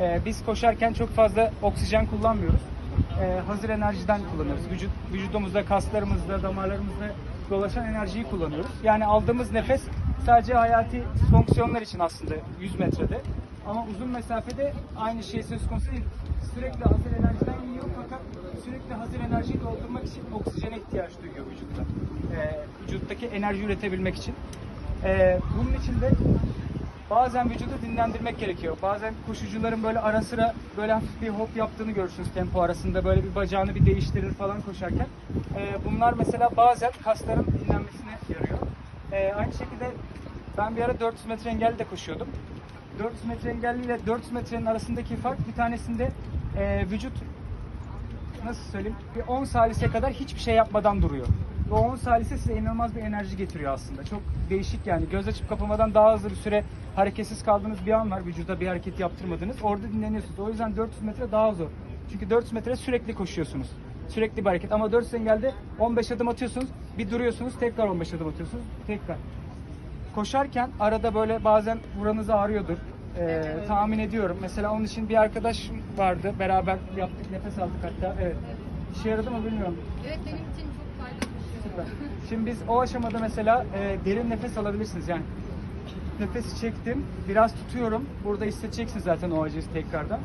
Ee, biz koşarken çok fazla oksijen kullanmıyoruz. Ee, hazır enerjiden kullanıyoruz. Vücut, vücudumuzda, kaslarımızda, damarlarımızda dolaşan enerjiyi kullanıyoruz. Yani aldığımız nefes sadece hayati fonksiyonlar için aslında 100 metrede. Ama uzun mesafede aynı şey söz konusu değil. Sürekli hazır enerjiden yiyor fakat sürekli hazır enerjiyi doldurmak için oksijene ihtiyaç duyuyor vücutta. Ee, vücuttaki enerji üretebilmek için. Ee, bunun için de bazen vücudu dinlendirmek gerekiyor. Bazen koşucuların böyle ara sıra böyle hafif bir hop yaptığını görürsünüz tempo arasında. Böyle bir bacağını bir değiştirir falan koşarken. Ee, bunlar mesela bazen kasların dinlenmesine yarıyor. Ee, aynı şekilde ben bir ara 400 metre engelli de koşuyordum. 400 metre engelli ile 400 metrenin arasındaki fark bir tanesinde e, vücut nasıl söyleyeyim bir 10 salise kadar hiçbir şey yapmadan duruyor. Ve o 10 salise size inanılmaz bir enerji getiriyor aslında. Çok değişik yani. Göz açıp kapamadan daha hızlı bir süre hareketsiz kaldığınız bir an var. Vücuda bir hareket yaptırmadınız. Orada dinleniyorsunuz. O yüzden 400 metre daha zor. Çünkü 400 metre sürekli koşuyorsunuz. Sürekli bir hareket. Ama 400 engelde 15 adım atıyorsunuz. Bir duruyorsunuz. Tekrar 15 adım atıyorsunuz. Tekrar koşarken arada böyle bazen buranız ağrıyordur. Ee, tahmin ediyorum. Mesela onun için bir arkadaş vardı. Beraber yaptık, nefes aldık hatta. Evet. İşe yaradı mı bilmiyorum. Evet benim için çok faydalı. Şimdi biz o aşamada mesela e, derin nefes alabilirsiniz. Yani nefesi çektim, biraz tutuyorum. Burada hissedeceksiniz zaten o acıyı tekrardan.